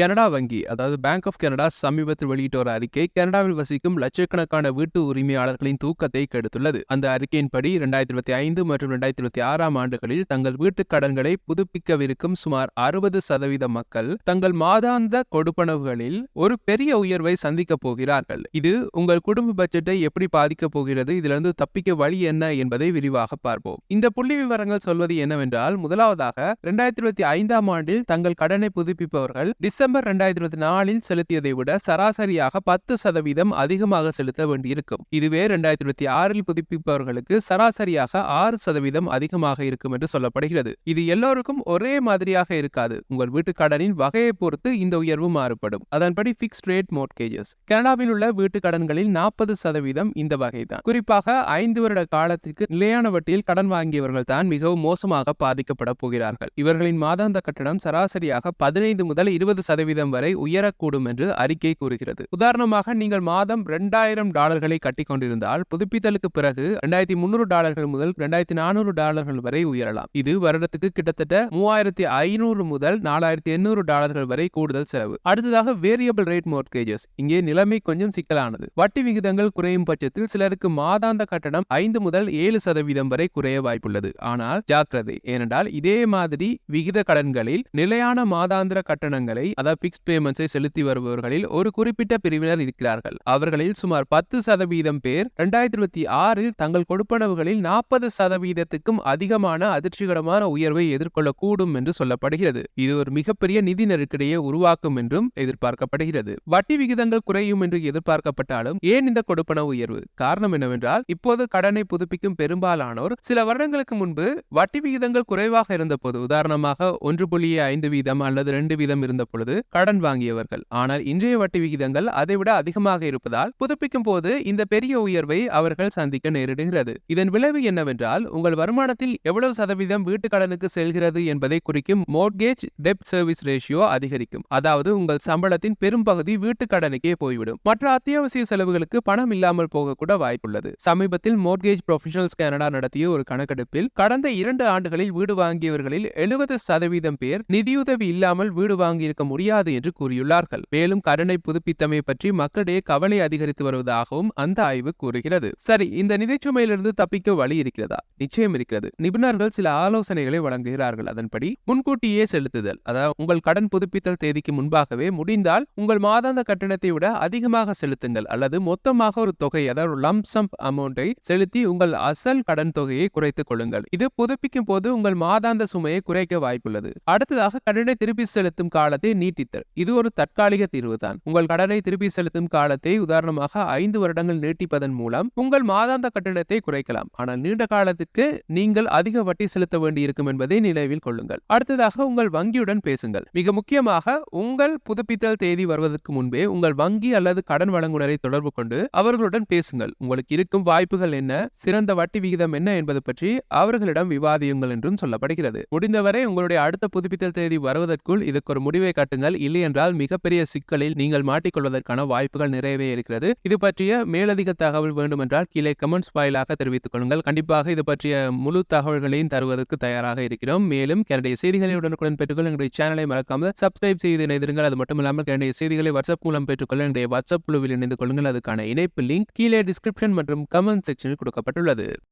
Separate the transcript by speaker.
Speaker 1: Canada வங்கி அதாவது bank of Canada சமீபத்தில் வெளியிட்ட ஒரு அறிக்கை கனடாவில் வசிக்கும் லட்சக்கணக்கான வீட்டு உரிமையாளர்களின் தூக்கத்தை கெடுத்துள்ளது. அந்த அறிக்கையின்படி இரண்டாயிரத்தி இருபத்தி ஐந்து மற்றும் இரண்டாயிரத்தி இருபத்தி ஆறாம் ஆண்டுகளில் தங்கள் வீட்டுக் கடன்களை புதுப்பிக்கவிருக்கும் சுமார் அறுபது சதவீத மக்கள் தங்கள் மாதாந்த கொடுப்பனவுகளில் ஒரு பெரிய உயர்வை சந்திக்கப் போகிறார்கள். இது உங்கள் குடும்ப பட்ஜெட்டை எப்படி பாதிக்கப் போகிறது இதிலிருந்து தப்பிக்க வழி என்ன என்பதை விரிவாக பார்ப்போம். இந்த புள்ளி விவரங்கள் சொல்வது என்னவென்றால் முதலாவதாக இரண்டாயிரத்தி இருபத்தி ஐந்தாம் ஆண்டில் தங்கள் கடனை புதுப்பிப்பவர்கள் டிசம்பர் இரண்டாயிரத்தி இருபத்தி நாலில் செலுத்தியதை விட சராசரியாக பத்து சதவீதம் அதிகமாக செலுத்த வேண்டியிருக்கும். இதுவே இரண்டாயிரத்தி இருபத்தி ஆறில் புதுப்பிப்பவர்களுக்கு சராசரியாக ஆறு சதவீதம் அதிகமாக இருக்கும் என்று சொல்லப்படுகிறது. இது எல்லோருக்கும் ஒரே மாதிரியாக இருக்காது. உங்கள் வீட்டு கடனின் வகையை பொறுத்து இந்த உயர்வு மாறுபடும். அதன்படி பிக்ஸ்ட் ரேட் மோட்கேஜஸ் கனடாவில் உள்ள வீட்டு கடன்களில் நாற்பது சதவீதம் இந்த வகைதான். குறிப்பாக ஐந்து வருட காலத்திற்கு நிலையான வட்டியில் கடன் வாங்கியவர்கள் தான் மிகவும் மோசமாக பாதிக்கப்பட போகிறார்கள். இவர்களின் மாதாந்த கட்டணம் சராசரியாக பதினைந்து முதல் இருபது சதவீதம் வரை உயரக்கூடும் என்று அறிக்கை கூறுகிறது. உதாரணமாக நீங்கள் மாதம் இரண்டாயிரம் டாலர்களை கட்டிக் கொண்டிருந்தால் புதுப்பித்தலுக்கு பிறகு இரண்டாயிரத்தி முன்னூறு டாலர்கள் முதல் இரண்டாயிரத்தி நானூறு டாலர்கள் வரை உயரலாம். இது வருடத்துக்கு கிட்டத்தட்ட மூவாயிரத்தி ஐநூறு முதல் நாலாயிரத்தி எண்ணூறு டாலர்கள் வரை கூடுதல் செலவு. அடுத்ததாக வேரியபிள் ரேட் மோர்கேஜஸ் இங்கே நிலைமை கொஞ்சம் சிக்கலானது. வட்டி விகிதங்கள் குறையும் பட்சத்தில் சிலருக்கு மாதாந்த கட்டணம் ஐந்து முதல் ஏழு சதவீதம் வரை குறைய வாய்ப்புள்ளது. ஆனால் ஜாக்கிரதை. ஏனென்றால் இதே மாதிரி விகித கடன்களில் நிலையான மாதாந்திர கட்டணங்களை அதாவது பிக்ஸ் பேமெண்ட்ஸை செலுத்தி வருபவர்களில் ஒரு குறிப்பிட்ட பிரிவினர் இருக்கிறார்கள். அவர்களில் சுமார் பத்து சதவீதம் பேர் இரண்டாயிரத்தி இருபத்தி ஆறில் தங்கள் கொடுப்பனவுகளில் நாற்பது சதவீதத்துக்கும் அதிகமான அதிர்ச்சிகரமான உயர்வை எதிர்கொள்ளக்கூடும் என்று சொல்லப்படுகிறது. இது ஒரு மிகப்பெரிய நிதி நெருக்கடியை உருவாக்கும் என்றும் எதிர்பார்க்கப்படுகிறது. வட்டி விகிதங்கள் குறையும் என்று எதிர்பார்க்கப்பட்டாலும் ஏன் இந்த கொடுப்பன உயர்வு? காரணம் என்னவென்றால் இப்போது கடனை புதுப்பிக்கும் பெரும்பாலானோர் சில வருடங்களுக்கு முன்பு வட்டி விகிதங்கள் குறைவாக இருந்தபோது உதாரணமாக ஒன்று புள்ளி ஐந்து வீதம் அல்லது ரெண்டு வீதம் இருந்த பொழுது கடன் வாங்கியவர்கள். ஆனால் இன்றைய வட்டி விகிதங்கள் அதைவிட அதிகமாக இருப்பதால் புதுப்பிக்கும் போது இந்த பெரிய உயர்வை அவர்கள் சந்திக்க நேரிடுகிறது. இதன் விளைவு என்னவென்றால் உங்கள் வருமானத்தில் எவ்வளவு சதவீதம் வீட்டு கடனுக்கு செல்கிறது என்பதை குறிக்கும் மோட்கேஜ் டெப்ட் சர்வீஸ் ரேஷியோ அதிகரிக்கும். அதாவது உங்கள் சம்பளத்தின் பெரும்பகுதி வீட்டு கடனுக்கே போய்விடும். மற்ற அத்தியாவசிய செலவுகளுக்கு பணம் இல்லாமல் போகக்கூட வாய்ப்புள்ளது. சமீபத்தில் மோட்கேஜ் ப்ரொஃபஷனல்ஸ் கனடா நடத்திய ஒரு கணக்கெடுப்பில் கடந்த இரண்டு ஆண்டுகளில் வீடு வாங்கியவர்களில் எழுபது சதவீதம் பேர் நிதியுதவி இல்லாமல் வீடு வாங்கியிருக்க முடியாது என்று கூறியுள்ளார்கள். மேலும் கடனை புதுப்பித்தமை பற்றி மக்களிடையே கவலை அதிகரித்து வருவதாகவும் அந்த ஆய்வு கூறுகிறது. சரி இந்த நிதிச்சுமையிலிருந்து தப்பிக்க வழி இருக்கிறதா? நிச்சயம் இருக்கிறது. நிபுணர்கள் சில ஆலோசனைகளை வழங்குகிறார்கள். அதன்படி முன்கூட்டியே செலுத்துதல் அதாவது உங்கள் கடன் புதுப்பித்தல் தேதிக்கு முன்பாகவே முடிந்தால் உங்கள் மாதாந்த கட்டணத்தை விட அதிகமாக செலுத்துங்கள் அல்லது மொத்தமாக ஒரு தொகை அதாவது லம்சம் அமௌண்டை செலுத்தி உங்கள் அசல் கடன் தொகையை குறைத்துக் கொள்ளுங்கள். இது புதுப்பிக்கும் போது உங்கள் மாதாந்த சுமையை குறைக்க வாய்ப்புள்ளது. அடுத்ததாக கடனை திருப்பி செலுத்தும் காலத்தை நீ நீட்டித்தல். இது ஒரு தற்காலிக தீர்வு தான். உங்கள் கடனை திருப்பி செலுத்தும் காலத்தை உதாரணமாக ஐந்து வருடங்கள் நீட்டிப்பதன் மூலம் உங்கள் மாதாந்த கட்டணத்தை குறைக்கலாம். ஆனால் நீண்ட காலத்திற்கு நீங்கள் அதிக வட்டி செலுத்த வேண்டியிருக்கும் என்பதை நினைவில் கொள்ளுங்கள். அடுத்ததாக உங்கள் வங்கியுடன் பேசுங்கள். மிக முக்கியமாக உங்கள் புதுப்பித்தல் தேதி வருவதற்கு முன்பே உங்கள் வங்கி அல்லது கடன் வழங்குநரை தொடர்பு கொண்டு அவர்களுடன் பேசுங்கள். உங்களுக்கு இருக்கும் வாய்ப்புகள் என்ன? சிறந்த வட்டி விகிதம் என்ன என்பது பற்றி அவர்களிடம் விவாதியுங்கள் என்றும் சொல்லப்படுகிறது. முடிந்தவரை உங்களுடைய அடுத்த புதுப்பித்தல் தேதி வருவதற்குள் இதுக்கு ஒரு முடிவை காட்டுங்கள். இல்லை இல்லையென்றால் மிகப்பெரிய சிக்கலில் நீங்கள் மாட்டிக்கொள்வதற்கான வாய்ப்புகள் நிறையவே இருக்கிறது. இது பற்றிய மேலதிக தகவல் வேண்டுமென்றால் கீழே கமெண்ட்ஸ் வாயிலாக தெரிவித்துக் கொள்ளுங்கள். கண்டிப்பாக இது பற்றிய முழு தகவல்களையும் தருவதற்கு தயாராக இருக்கிறோம். மேலும் கனடைய செய்திகளை உடனுக்குடன் பெற்றுக்கொள்ள எங்களுடைய சேனலை மறக்காமல் சப்ஸ்கிரைப் செய்து இணைந்திருங்கள். அது மட்டும் இல்லாமல் செய்திகளை வாட்ஸ்அப் மூலம் பெற்றுக்கொள்ள எங்களுடைய வாட்ஸ்அப் குழுவில் இணைந்து கொள்ளுங்கள். அதுக்கான இணைப்பு லிங்க் கீழே டிஸ்கிரிப்ஷன் மற்றும் கமெண்ட் செக்ஷனில் கொடுக்கப்பட்டுள்ளது.